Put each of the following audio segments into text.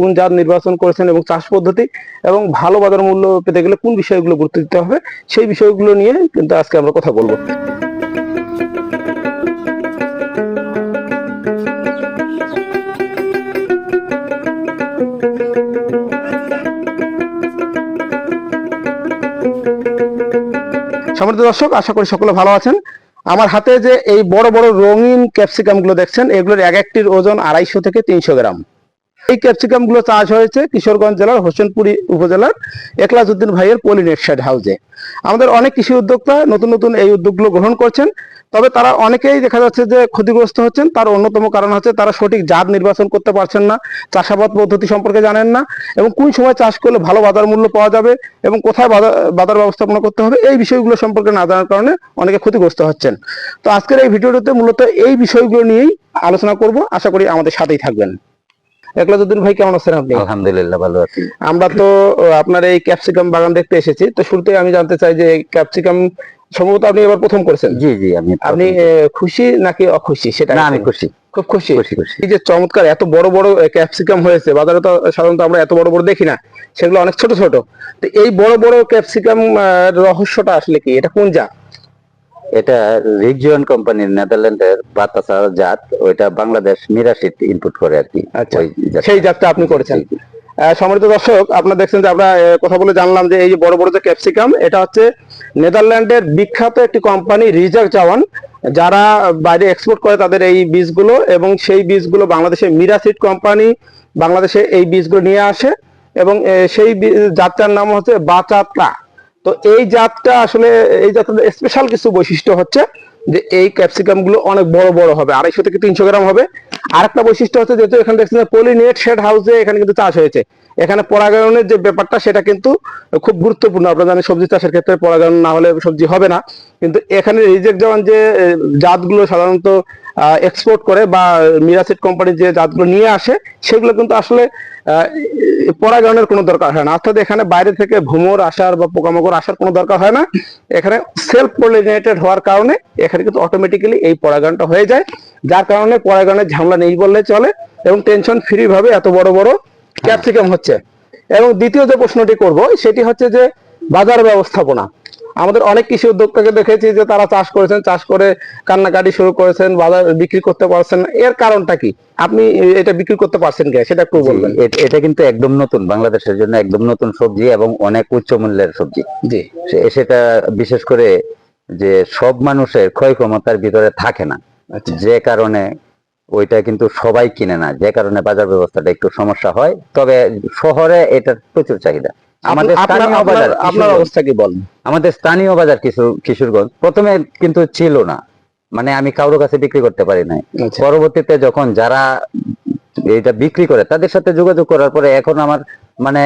কোন জাত নির্বাচন করেছেন এবং চাষ পদ্ধতি এবং ভালো বাজার মূল্য পেতে গেলে কোন বিষয়গুলো গুরুত্ব দিতে হবে, সেই বিষয়গুলো নিয়ে কিন্তু আজকে আমরা কথা বলব। সম্মানিত দর্শক, আশা করি সকলে ভালো আছেন। আমার হাতে যে এই বড় বড় রঙিন ক্যাপসিকামগুলো দেখছেন, এগুলোর এক একটির ওজন আড়াইশো থেকে তিনশো গ্রাম। এই ক্যাপসিকামগুলো চাষ হয়েছে কিশোরগঞ্জ জেলার, হোসেনপুরি উপজেলার, একলাজউদ্দিন ভাইয়ের পলিনেটসাইড হাউসে। আমাদের অনেক কৃষি উদ্যোক্তা নতুন নতুন এই উদ্যোগগুলো গ্রহণ করছেন, তবে তারা অনেকেই দেখা যাচ্ছে যে ক্ষতিগ্রস্ত হচ্ছেন, তার অন্যতম কারণ হচ্ছে তারা সঠিক জাত নির্বাচন করতে পারছেন না, চাষাবাদ পদ্ধতি সম্পর্কে জানেন না, এবং কোন সময় চাষ করলে ভালো বাজার মূল্য পাওয়া যাবে এবং কোথায় বাজার বাজার ব্যবস্থাপনা করতে হবে, এই বিষয়গুলো সম্পর্কে না জানার কারণে অনেকে ক্ষতিগ্রস্ত হচ্ছেন। তো আজকের এই ভিডিওটিতে মূলত এই বিষয়গুলো নিয়েই আলোচনা করব, আশা করি আমাদের সাথেই থাকবেন। একলাজউদ্দিন ভাই কেমন আছেন আপনি? আলহামদুলিল্লাহ ভালো আছি। আমরা তো আপনার এই ক্যাপসিকাম বাগান দেখতে এসেছি। তো শুরুতে আমি জানতে চাই যে ক্যাপসিকাম সম্ভবত আপনি এবার প্রথম করেছেন। জি জি আমি আপনি খুশি নাকি অখুশি? সেটা না আমি খুশি। খুব খুশি? খুশি খুশি। এই যে চমৎকার এত বড় বড় ক্যাপসিকাম হয়েছে বাজারে তো সাধারণত আমরা এত বড় বড় দেখি না সেগুলো অনেক ছোট ছোট। তো এই বড় বড় ক্যাপসিকাম রহস্যটা আসলে কি? এটা কোন জাত? এটা রিজিয়ন কোম্পানির নেদারল্যান্ডের বাতাসা জাত ওইটা বাংলাদেশ মিরাশিট ইনপুট করে আর কি। আচ্ছা, সেই জাতটা আপনি করেছেন। সম্মানিত দর্শক আপনারা দেখছেন যে আমরা কথা বলে জানলাম যে এই যে বড় বড় যে ক্যাপসিকাম এটা হচ্ছে নেদারল্যান্ডের বিখ্যাত একটি কোম্পানি রিজার্ভ জাওয়ান যারা বাইরে এক্সপোর্ট করে তাদের এই বীজগুলো এবং সেই বীজগুলো বাংলাদেশে মিরাসিড কোম্পানি বাংলাদেশে এই বীজগুলো নিয়ে আসে এবং সেই জাতটার নাম হচ্ছে বাচাত্রা তো এই জাতটা আসলে, এই জাতের স্পেশাল কিছু বৈশিষ্ট্য হচ্ছে যে এই ক্যাপসিকামগুলো অনেক বড় বড় হবে, আড়াইশো থেকে তিনশো গ্রাম হবে। আরেকটা বৈশিষ্ট্য হচ্ছে যেহেতু এখানে দেখছেন পলিনেট শেড হাউসে এখানে কিন্তু চাষ হয়েছে। এখানে পরাগায়নের যে ব্যাপারটা সেটা কিন্তু খুব গুরুত্বপূর্ণ। আপনারা জানেন সবজি চাষের ক্ষেত্রে পরাগায়ন না হলে সবজি হবে না। কিন্তু এখানে রিজেক্ট যেমন যে জাতগুলো সাধারণত এক্সপোর্ট করে বা মিরাসিড কোম্পানি যে জাতগুলো নিয়ে আসে, সেগুলো কিন্তু আসলে পরাগায়নের কোনো দরকার হয় না। অর্থাৎ এখানে বাইরে থেকে ভ্রমর আসার বা পোকামাকড় আসার কোনো দরকার হয় না। এখানে সেলফ পলিনেটেড হওয়ার কারণে এখানে কিন্তু অটোমেটিক্যালি এই পরাগায়নটা হয়ে যায়। যার কারণে পরাগায়নের ঝামেলা নেই বললে চলে এবং টেনশন ফ্রি ভাবে এত বড় বড় ক্যাপসিকাম হচ্ছে। এবং দ্বিতীয় যে প্রশ্নটি করব, সেটি হচ্ছে যে বাজার ব্যবস্থাপনা। আমাদের অনেক কৃষি উদ্যোক্তাকে দেখেছি যে তারা চাষ করেছেন চাষ করে কান্নাকাটি শুরু করেছেন বাজার বিক্রি করতে পারছেন। এর কারণটা কি? আপনি এটা বিক্রি করতে পারছেন কে সেটা একটু বলবেন। এটা কিন্তু একদম নতুন। বাংলাদেশের জন্য একদম নতুন সবজি এবং অনেক উচ্চ মূল্যের সবজি। জি। সেটা বিশেষ করে যে সব মানুষের ক্ষয় ক্ষমতার ভিতরে থাকে না। আচ্ছা। যে কারণে ওইটা কিন্তু সবাই কিনে না। যে কারণে বাজার ব্যবস্থাটা একটু সমস্যা হয়। তবে শহরে এটার প্রচুর চাহিদা। আমাদের স্থানীয় বাজার আপনার অবস্থা কি বলেন? আমাদের স্থানীয় বাজার কিছু কিশোরগঞ্জ। প্রথমে কিন্তু ছিল না। মানে আমি কারোর কাছে বিক্রি করতে পারি নাই। আচ্ছা। পরবর্তীতে যখন যারা এটা বিক্রি করে তাদের সাথে যোগাযোগ করার পরে এখন আমার মানে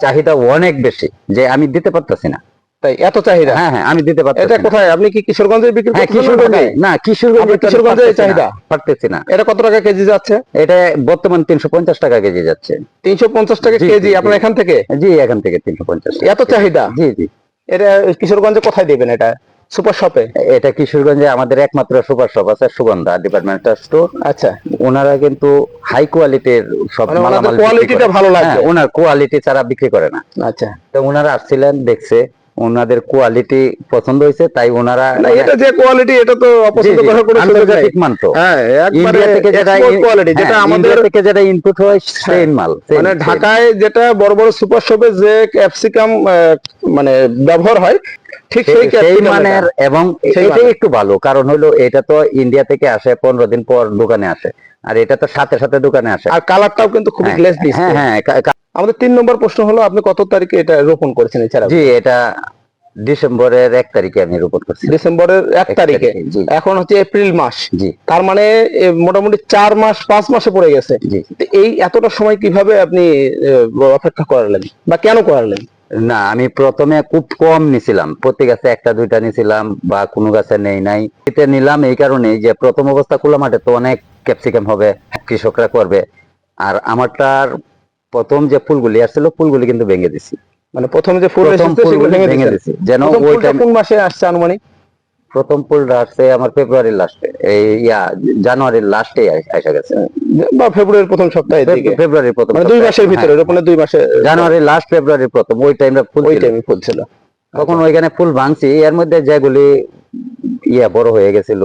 চাহিদা অনেক বেশি যে আমি দিতে পারতেছি না। তাই? এত চাহিদা? হ্যাঁ হ্যাঁ আমি দিতে পারতেছি এটা না। কোথায়? আপনি কি কিশোরগঞ্জে বিক্রি কিশোরগঞ্জে না কিশোরগঞ্জে কিশোরগঞ্জে চাহিদা? পারতেছি না। এটা কত টাকা কেজি যাচ্ছে? এটা বর্তমান তিনশো পঞ্চাশ টাকা কেজি যাচ্ছে। তিনশো পঞ্চাশ টাকা কেজি আপনার এখান থেকে? জি এখান থেকে তিনশো পঞ্চাশ এত চাহিদা? জি জি। এটা কিশোরগঞ্জে কোথায় দিবেন এটা? সুপার শপে? এটা কিশোরগঞ্জে আমাদের একমাত্র সুপার শপ আছে সুগন্ধা ডিপার্টমেন্টাল স্টোর আচ্ছা। ওনারা কিন্তু হাই কোয়ালিটির সব মানে মালামাল quality-টা ভালো লাগবে। হ্যাঁ, ওনার কোয়ালিটি ছাড়া বিক্রি করে না। আচ্ছা। তো ওনারা আসছিলেন দেখছে ওনাদের কোয়ালিটি পছন্দ হয়েছে তাই ওনারা এটা যে কোয়ালিটি এটা তো অপছন্দ করার কোনো সুযোগ নেই আন্তর্জাতিক হ্যাঁ একবারে ইন্ডিয়া থেকে যেটা কোয়ালিটি যেটা হ্যাঁ, আমাদের থেকে যেটা ইনপুট হয় সেম মাল মানে ঢাকায় যেটা বড় বড় সুপার শপে যে ক্যাপসিকাম মানে ব্যবহার হয় ঠিক সেই সেই- সেই মানের এবং সেই এটাই একটু ভালো কারণ হলো এটা তো ইন্ডিয়া থেকে আসে পনেরো দিন পর দোকানে আসে আর এটা তো সাথে সাথে দোকানে আসে। আর কালারটাও কিন্তু খুব হ্যাঁ, গ্লেজ হ্যাঁ হ্যাঁ আমাদের তিন নম্বর প্রশ্ন হলো আপনি কত তারিখে এটা রোপণ করেছেন এছাড়া জি এটা ডিসেম্বরের এক তারিখে আমি রোপণ করছি। ডিসেম্বরের এক তারিখে? এখন হচ্ছে এপ্রিল মাস। জি। তার মানে মোটামুটি চার মাস পাঁচ মাসে পড়ে গেছে। জি। এই এতটা সময় কীভাবে আপনি অপেক্ষা করালেন? বা কেন করালেন? না আমি প্রথমে খুব কম নিছিলাম। প্রতি গাছে একটা দুইটা নিছিলাম বা কোনো গাছে নেই নাই। এটা নিলাম এই কারণেই যে প্রথম অবস্থা খোলা মাঠে তো অনেক ক্যাপসিকাম হবে কৃষকরা করবে। আর আমারটার প্রথম যে ফুলগুলি আসছিল ফুলগুলি কিন্তু ভেঙে দিছি। মানে প্রথমে যে ফুল ভেঙে দিছি। যেন ওই কোন মাসে আসছে আনুমানিক? প্রথম ফুলটা আসছে আমার ফেব্রুয়ারির লাস্টে এই ইয়া জানুয়ারির লাস্টে আসা গেছে। বা ফেব্রুয়ারির প্রথম সপ্তাহে ফেব্রুয়ারির প্রথম মানে দুই মাসের ভিতরে হ্যাঁ, রোপণের দুই মাসে জানুয়ারির লাস্ট ফেব্রুয়ারির প্রথম ওই টাইমটা ফুল ওই টাইমে ফুল ছিল। তখন ওইখানে ফুল ভাঙছি এর মধ্যে যেগুলি ইয়া বড় হয়ে গেছিল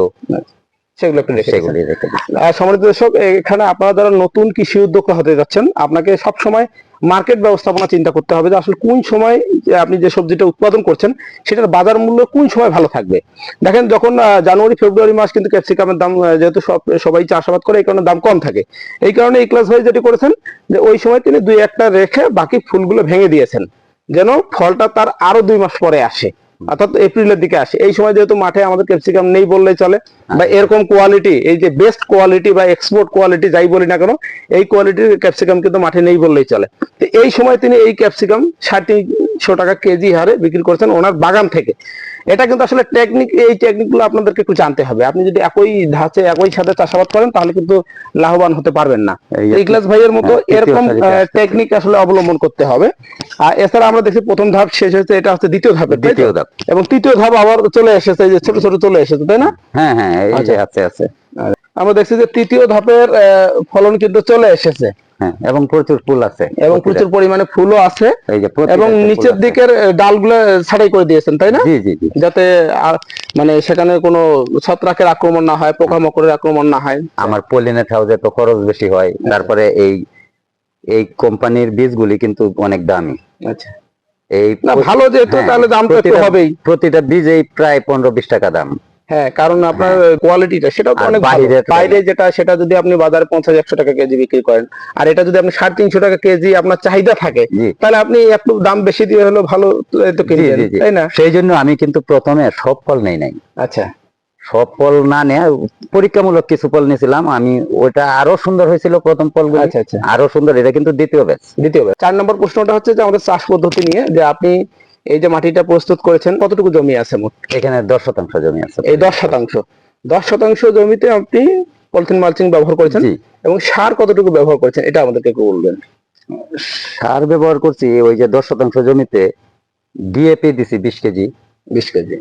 সেগুলো একটু রেখে সেগুলি রেখে আর সম্মানিত দর্শক এখানে আপনারা যারা নতুন কৃষি উদ্যোক্তা হতে যাচ্ছেন আপনাকে সব সময় মার্কেট ব্যবস্থাপনা চিন্তা করতে হবে যে আসলে কোন সময় আপনি যে সবজিটা উৎপাদন করছেন সেটার বাজার মূল্য কোন সময় ভালো থাকবে। দেখেন যখন জানুয়ারি ফেব্রুয়ারি মাস কিন্তু ক্যাপসিকামের দাম যেহেতু সব সবাই চাষাবাদ করে এই কারণে দাম কম থাকে। এই কারণে এই ক্লাস ভাই যেটি করেছেন যে ওই সময় তিনি দুই একটা রেখে বাকি ফুলগুলো ভেঙে দিয়েছেন যেন ফলটা তার আরও দুই মাস পরে আসে। অর্থাৎ এপ্রিলের দিকে আসে। এই সময় যেহেতু মাঠে আমাদের ক্যাপসিকাম নেই বললেই চলে বা এরকম কোয়ালিটি এই যে বেস্ট কোয়ালিটি বা এক্সপোর্ট কোয়ালিটি যাই বলি না কেন এই কোয়ালিটির ক্যাপসিকাম কিন্তু মাঠে নেই বললেই চলে। তো এই সময় তিনি এই ক্যাপসিকাম ষাটশো টাকা কেজি হারে বিক্রি করছেন ওনার বাগান থেকে। এটা কিন্তু আসলে টেকনিক এই টেকনিকগুলো আপনাদেরকে একটু জানতে হবে। আপনি যদি একই ধাঁচে একই সাথে চাষাবাদ করেন তাহলে কিন্তু লাভবান হতে পারবেন না। এই ভাইয়ের মতো হ্যাঁ, এরকম টেকনিক আসলে অবলম্বন করতে হবে। আর এছাড়া আমরা দেখি প্রথম ধাপ শেষ হয়েছে এটা হচ্ছে দ্বিতীয় ধাপের দ্বিতীয় ধাপ। এবং তৃতীয় ধাপ আবার চলে এসেছে যে ছোট ছোট চলে এসেছে তাই না? হ্যাঁ হ্যাঁ আচ্ছা। আছে আছে। আমরা দেখছি যে তৃতীয় ধাপের ফলন কিন্তু চলে এসেছে। হ্যাঁ এবং প্রচুর ফুল আছে। এবং প্রচুর পরিমাণে ফুলও আছে এই এবং নিচের। দিকের ডালগুলো ছাড়াই করে দিয়েছেন তাই না? জি জি জি। যাতে আর মানে সেখানে কোনো ছত্রাকের আক্রমণ না হয় পোকামাকড়ের আক্রমণ না হয়। আমার পলিনেট হাউসে তো খরচ বেশি হয়। তারপরে এই এই কোম্পানির বীজগুলি কিন্তু অনেক দামি। আচ্ছা। এই না ভালো যেহেতু হ্যাঁ, তাহলে দাম তো একটু প্রতিটা- হবেই। প্রতিটা বীজেই প্রায় পনেরো বিশ টাকা দাম। হ্যাঁ কারণ আপনার কোয়ালিটিটা সেটাও তো অনেক বাইরে যেটা সেটা যদি আপনি বাজারে পঞ্চাশ একশো টাকা কেজি বিক্রি করেন আর এটা যদি আপনি সাড়ে তিনশো টাকা কেজি আপনার চাহিদা থাকে তাহলে আপনি একটু দাম বেশি দিয়ে হলেও ভালো তো কিনবেন তাই না? সেই জন্য আমি কিন্তু প্রথমে সব ফল নেই নাই। আচ্ছা। সব ফল না নেয় পরীক্ষামূলক কিছু ফল নিয়েছিলাম। আমি ওটা আরও সুন্দর হয়েছিল প্রথম ফলগুলো। আচ্ছা আচ্ছা। আরও সুন্দর এটা কিন্তু দ্বিতীয় ব্যাচ। দ্বিতীয় চার নম্বর প্রশ্নটা হচ্ছে যে আমাদের চাষ পদ্ধতি নিয়ে যে আপনি এই যে মাটিটা প্রস্তুত করেছেন কতটুকু জমি আছে মোট? এখানে দশ শতাংশ জমি আছে। এই দশ শতাংশ। দশ শতাংশ জমিতে আপনি পলিথিন মালচিং ব্যবহার করেছেন এবং সার কতটুকু ব্যবহার করেছেন এটা আমাদেরকে একটু বলবেন। সার ব্যবহার করছি ওই যে দশ শতাংশ জমিতে ডিএপি দিছি বিশ কেজি। বিশ কেজি।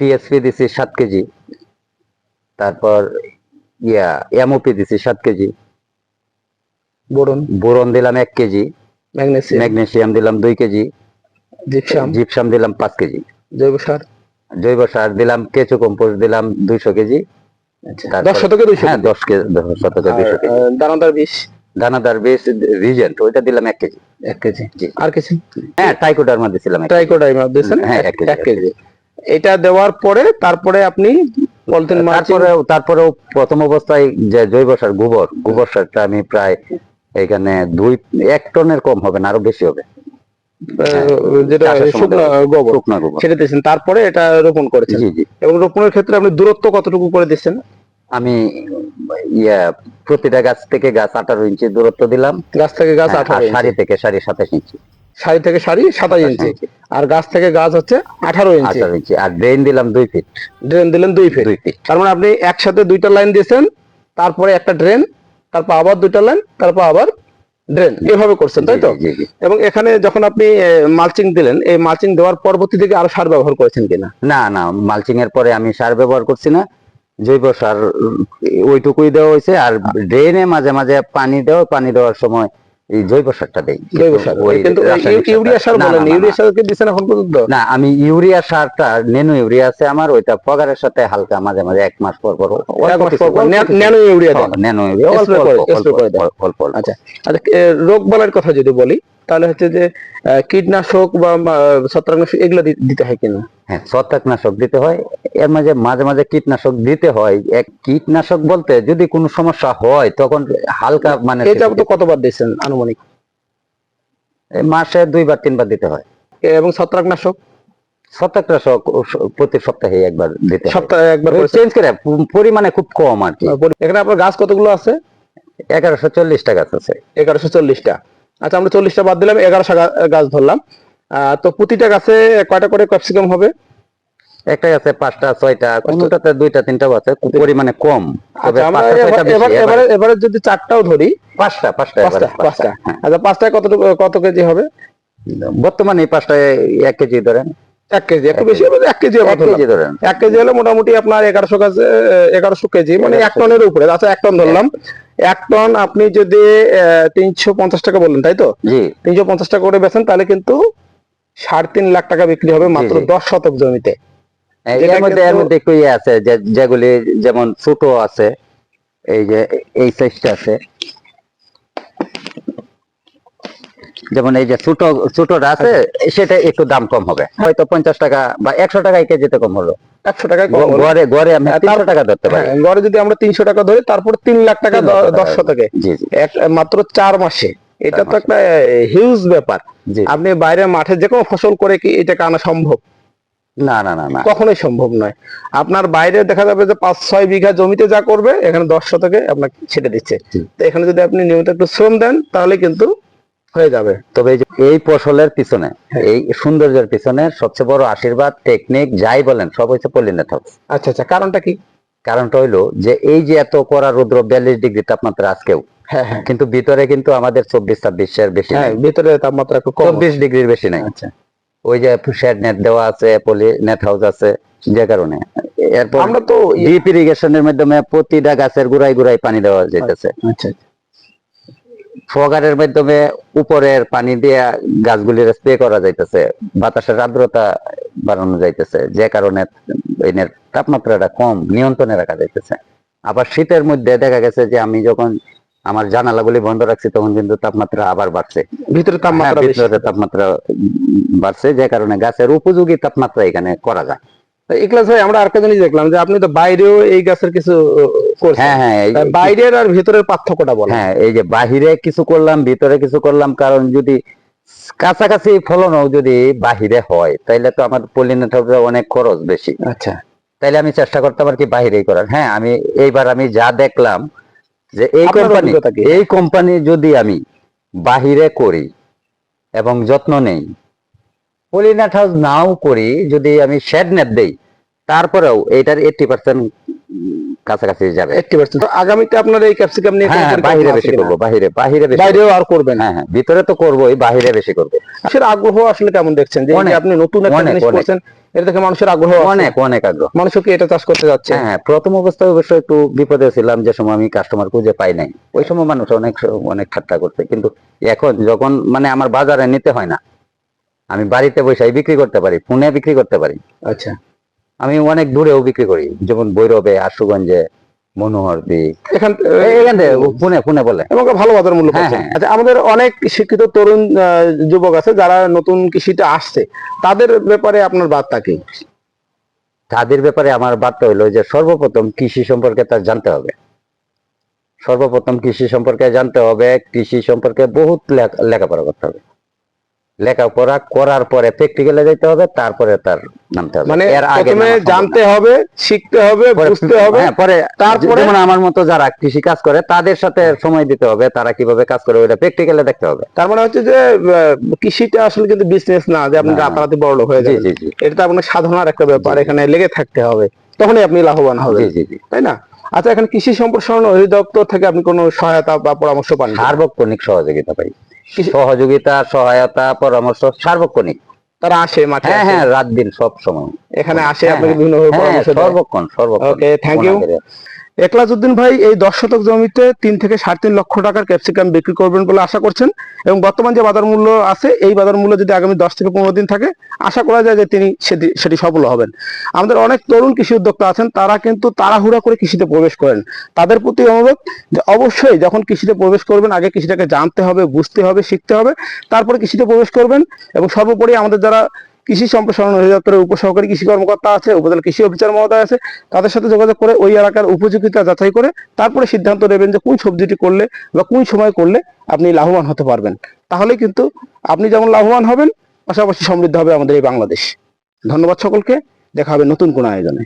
টিএসপি দিছি সাত কেজি। তারপর ইয়া এমওপি দিছি সাত কেজি। বোরন। বোরন দিলাম এক কেজি। ম্যাগনেসিয়াম। ম্যাগনেসিয়াম দিলাম দুই কেজি। জিপসাম। জিপসাম দিলাম পাঁচ কেজি। জৈব সার? জৈব সার দিলাম কেঁচো কম্পোস্ট দিলাম দুইশো কেজি। দশ শতকে দুইশো হ্যাঁ দশ কেজি শতকে দুইশো কেজি। দানাদার বিষ? দানাদার রিজেন্ট ওইটা দিলাম এক কেজি। এক কেজি। আর কিছু? হ্যাঁ টাইকোডার্মা দিছিলাম এক দিয়েছেন? হ্যাঁ, এক কেজি, এটা দেওয়ার পরে তারপরে আপনি পলিথিন তারপরে তারপরেও প্রথম অবস্থায় যে জৈব সার গোবর গোবর সারটা আমি প্রায় এখানে দুই এক টনের কম হবে না আরও বেশি হবে। যেটা চাষের সময় শুকনো গোবর। সেটা দিয়েছেন। তারপরে এটা রোপণ করেছেন। এবং রোপণের ক্ষেত্রে আপনি দূরত্ব কতটুকু করে দিচ্ছেন? আমি ইয়া প্রতিটা গাছ থেকে গাছ আঠারো ইঞ্চি দূরত্ব দিলাম। গাছ থেকে গাছ হ্যাঁ, আঠারো সারি থেকে সারি সাতাশ ইঞ্চি। সারি থেকে সারি সাতাশ ইঞ্চি। আর গাছ থেকে গাছ হচ্ছে আঠারো ইঞ্চি। আঠারো ইঞ্চি। আর ড্রেন দিলাম দুই ফিট ড্রেন দিলেন দুই ফিট দুই ফিট তার মানে আপনি একসাথে দুইটা লাইন দিয়েছেন তারপরে একটা ড্রেন তারপর আবার দুইটা লাইন তারপর আবার ড্রেন এভাবে করছেন তাই তো। এবং এখানে যখন আপনি মালচিং দিলেন এই মালচিং দেওয়ার পরবর্তী থেকে আরও সার ব্যবহার করেছেন কিনা? না না মালচিং এর পরে আমি সার ব্যবহার করছি না। জৈব সার ওইটুকুই দেওয়া হয়েছে। আর ড্রেনে মাঝে মাঝে পানি দেওয়া পানি দেওয়ার সময় এই জৈব সারটা দেই। জৈব সার। কিন্তু ইউরিয়া সার না, বলেন না, না, ইউরিয়া সার কি দিচ্ছেন এখন পর্যন্ত? না আমি ইউরিয়া সারটা নেনো ইউরিয়া আছে আমার ওইটা পগারের সাথে হালকা মাঝে মাঝে এক মাস পর পর এক মাস পর পর ন্যানো ইউরিয়া দেন। নেনো ইউরিয়া অল্প অল্প আচ্ছা আচ্ছা রোগ বালার কথা যদি বলি তাহলে হচ্ছে যে কীটনাশক বা ছত্রাকনাশক এগুলো দিতে হয় কিনা? হ্যাঁ ছত্রাকনাশক দিতে হয়। এর মাঝে মাঝে মাঝে কীটনাশক দিতে হয়। এক কীটনাশক বলতে যদি কোনো সমস্যা হয় তখন হালকা মানে এটা তো কতবার দিচ্ছেন আনুমানিক? মাসে দুইবার তিনবার দিতে হয়। এবং ছত্রাকনাশক? ছত্রাকনাশক প্রতি সপ্তাহে একবার দিতে সপ্তাহে একবার চেঞ্জ করে পরিমাণে খুব কম আর কি। এখানে আপনার গাছ কতগুলো আছে? এগারোশো চল্লিশ টাকা আছে। এগারোশো চল্লিশটা। আচ্ছা আমরা চল্লিশটা বাদ দিলাম এগারোশো গাছ ধরলাম। তো প্রতিটা গাছে কয়টা করে ক্যাপসিকাম হবে? একটা আছে পাঁচটা ছয়টা কোনটাতে দুইটা তিনটাও আছে খুব পরিমাণে কম। আচ্ছা এবার- যদি চারটাও ধরি পাঁচটা পাঁচটা পাঁচটা। হ্যাঁ। আচ্ছা পাঁচটায় কতটুকু কত কেজি হবে? বর্তমানে এই পাঁচটায় এক কেজি ধরেন। এক কেজি একটু বেশি হবে এক কেজি এক কেজি ধরেন। এক কেজি হলে মোটামুটি আপনার এগারোশো কাছে এগারোশো কেজি মানে এক টনের উপরে। আচ্ছা এক টন ধরলাম। এক টন আপনি যদি তিনশো পঞ্চাশ টাকা বললেন তাই তো? তিনশো পঞ্চাশ টাকা করে বেচেন তাহলে কিন্তু সাড়ে তিন লাখ টাকা বিক্রি হবে মাত্র দশ শতক জমিতে। এর মধ্যে এর মধ্যে একটু ইয়ে আছে যেগুলি যেমন ছোট আছে এই যে এই সাইজটা আছে। যেমন এই যে ছোট ছোটটা আছে সেটা একটু দাম কম হবে। হয়তো পঞ্চাশ টাকা বা একশো টাকা কেজিতে কম হলো। একশো টাকায় কম হলো। গড়ে গড়ে আমি তিনশো টাকা ধরতে পারি। গড়ে যদি আমরা তিনশো টাকা ধরি তারপর তিন লাখ টাকা তিন লাখ দ- টাকা দশ শতকে। জি জি। এক মাত্র চার মাসে। এটা তো একটা হিউজ ব্যাপার। আপনি বাইরে মাঠে যে কোনো ফসল করে কি এটাকে আনা সম্ভব? না না না না। কখনোই সম্ভব নয়। আপনার বাইরে দেখা যাবে যে পাঁচ ছয় বিঘা জমিতে যা করবে এখানে দশ শতকে আপনাকে ছেটে দিচ্ছে। তো এখানে যদি আপনি নিয়মিত একটু শ্রম দেন তাহলে কিন্তু হয়ে যাবে। তবে এই ফসলের পিছনে। এই সৌন্দর্যের পিছনে সবচেয়ে বড় আশীর্বাদ টেকনিক যাই বলেন সব হচ্ছে পলিনেট হাউস আচ্ছা আচ্ছা কারণটা কি? কারণটা হইল যে এই যে এত কড়া রুদ্র বিয়াল্লিশ ডিগ্রি তাপমাত্রা আজকেও হ্যাঁ হ্যাঁ। কিন্তু ভিতরে কিন্তু আমাদের চব্বিশ ছাব্বিশের বেশি হ্যাঁ ভিতরে তাপমাত্রা চব্বিশ ডিগ্রির বেশি নাই। আচ্ছা। ওই যে শেড নেট দেওয়া আছে পলি নেট হাউস আছে যে কারণে। এরপর আমরা তো ডিপ ইরিগেশনের মাধ্যমে প্রতিটা গাছের গুড়াই গুড়াই পানি দেওয়া যেতেছে। আচ্ছা। ফগারের মাধ্যমে উপরের পানি দিয়ে গাছগুলির স্প্রে করা যাইতেছে বাতাসের আর্দ্রতা বাড়ানো যাইতেছে যে কারণে এনের তাপমাত্রাটা কম নিয়ন্ত্রণে রাখা যাইতেছে। আবার শীতের মধ্যে দেখা গেছে যে আমি যখন আমার জানালাগুলি বন্ধ রাখছি তখন কিন্তু তাপমাত্রা আবার বাড়ছে। ভিতরে হ্যাঁ, তাপমাত্রা ভিতরে তাপমাত্রা বাড়ছে যে কারণে গাছের উপযোগী তাপমাত্রা এখানে করা যায়। ইকলাস ভাই আমরা আরেকটা জিনিস দেখলাম যে আপনি তো বাইরেও এই গাছের কিছু হ্যাঁ হ্যাঁ বাইরের আর ভিতরের পার্থক্যটা বলেন। হ্যাঁ এই যে বাহিরে কিছু করলাম ভিতরে কিছু করলাম কারণ যদি কাছাকাছি ফলনও যদি বাহিরে হয় তাইলে তো আমার পলিনেটরে অনেক খরচ বেশি। আচ্ছা। তাইলে আমি চেষ্টা করতাম আর কি বাহিরেই করার। হ্যাঁ আমি এইবার আমি যা দেখলাম যে এই কোম্পানি এই কোম্পানি যদি আমি বাহিরে করি এবং যত্ন নেই পলিনেট হাউস নাও করি যদি আমি শেড নেট দেই তারপরেও এটার এইটটি পার্সেন্ট কাছাকাছি যাবে। এইটটি পার্সেন্ট আগামীতে আপনার এই ক্যাপসিকাম নিয়ে হ্যাঁ হ্যাঁ, বাহিরে বেশি করব বাহিরে বাহিরে বেশি বাইরেও আর করবেন হ্যাঁ হ্যাঁ ভিতরে তো করবোই বাহিরে বেশি করব। মানুষের আগ্রহ আসলে কেমন দেখছেন? যে আপনি নতুন একটা জিনিস করছেন এটা মানুষের আগ্রহ। অনেক অনেক আগ্রহ। মানুষও কি এটা চাষ করতে যাচ্ছে? হ্যাঁ হ্যাঁ, প্রথম অবস্থায় অবশ্য একটু বিপদে ছিলাম যে সময় আমি কাস্টমার খুঁজে পাই নাই। ওই সময় মানুষ অনেক অনেক ঠাট্টা করছে কিন্তু এখন যখন মানে আমার বাজারে নিতে হয় না আমি বাড়িতে বসে বিক্রি করতে পারি ফোনে বিক্রি করতে পারি। আচ্ছা। আমি অনেক দূরেও বিক্রি করি যেমন বৈরবে আশুগঞ্জে মনোহরদি। এখান এখান থেকে ফোনে ফোনে বলে। এবং ভালো বাজার মূল্য হ্যাঁ, হ্যাঁ। আচ্ছা আমাদের অনেক শিক্ষিত তরুণ যুবক আছে যারা নতুন কৃষিতে আসছে। তাদের ব্যাপারে আপনার বার্তা কি? তাদের ব্যাপারে আমার বার্তা হলো যে সর্বপ্রথম কৃষি সম্পর্কে তার জানতে হবে। সর্বপ্রথম কৃষি সম্পর্কে জানতে হবে কৃষি সম্পর্কে বহুত লেখ- লেখাপড়া করতে হবে। লেখাপড়া করার পরে প্র্যাকটিক্যালে যেতে হবে তারপরে তার নামতে হবে। মানে এর আগে। জানতে হবে শিখতে হবে বুঝতে হবে হ্যাঁ, পরে তারপরে- যেমন আমার মতো যারা কৃষি কাজ করে তাদের সাথে সময় দিতে হবে তারা কীভাবে কাজ করে ওইটা প্র্যাকটিক্যালে দেখতে হবে। তার মানে হচ্ছে যে কৃষিটা আসলে কিন্তু বিজনেস না যে আপনি। রাতারাতি বড় লোক হয়ে যাবেন। এটা তো আপনার সাধনার একটা ব্যাপার। এখানে লেগে থাকতে হবে। তখনই আপনি লাভবান হবেন। তাই না? আচ্ছা এখন কৃষি সম্প্রসারণ অধিদপ্তর থেকে আপনি কোনো সহায়তা বা পরামর্শ পান? সার্বক্ষণিক সহযোগিতা পাই। সহযোগিতা সহায়তা পরামর্শ সার্বক্ষণিক তারা আসে মাঠে হ্যাঁ হ্যাঁ রাত দিন সব সময় এখানে আসে হ্যাঁ, আপনাকে হ্যাঁ। বিভিন্ন ভাবে পরামর্শ। সর্বক্ষণ সর্বক্ষণ ওকে থ্যাংক you. একলাজউদ্দিন ভাই, এই দশ শতক জমিতে তিন থেকে সাড়ে তিন লক্ষ টাকার ক্যাপসিকাম বিক্রি করবেন বলে আশা করছেন এবং বর্তমান যে বাজার মূল্য আছে, এই বাজার মূল্য যদি আগামী দশ থেকে পনেরো দিন থাকে, আশা করা যায় যে তিনি সেটি সেটি সফল হবেন। আমাদের অনেক তরুণ কৃষি উদ্যোক্তা আছেন, তারা কিন্তু তাড়াহুড়া করে কৃষিতে প্রবেশ করেন। তাদের প্রতি অনুরোধ যে অবশ্যই যখন কৃষিতে প্রবেশ করবেন, আগে কৃষিটাকে জানতে হবে, বুঝতে হবে, শিখতে হবে, তারপরে কৃষিতে প্রবেশ করবেন এবং সর্বোপরি আমাদের যারা কৃষি সম্প্রসারণ অধিদপ্তরের উপসহকারী কৃষি কর্মকর্তা আছে, উপজেলা কৃষি অফিসার মহোদয় আছে। তাদের সাথে যোগাযোগ করে ওই এলাকার উপযোগিতা যাচাই করে তারপরে সিদ্ধান্ত নেবেন যে কোন সবজিটি করলে বা কোন সময় করলে আপনি লাভবান হতে পারবেন। তাহলে কিন্তু আপনি যেমন লাভবান হবেন, পাশাপাশি সমৃদ্ধ হবে আমাদের এই বাংলাদেশ। ধন্যবাদ সকলকে। দেখা হবে নতুন কোনো আয়োজনে।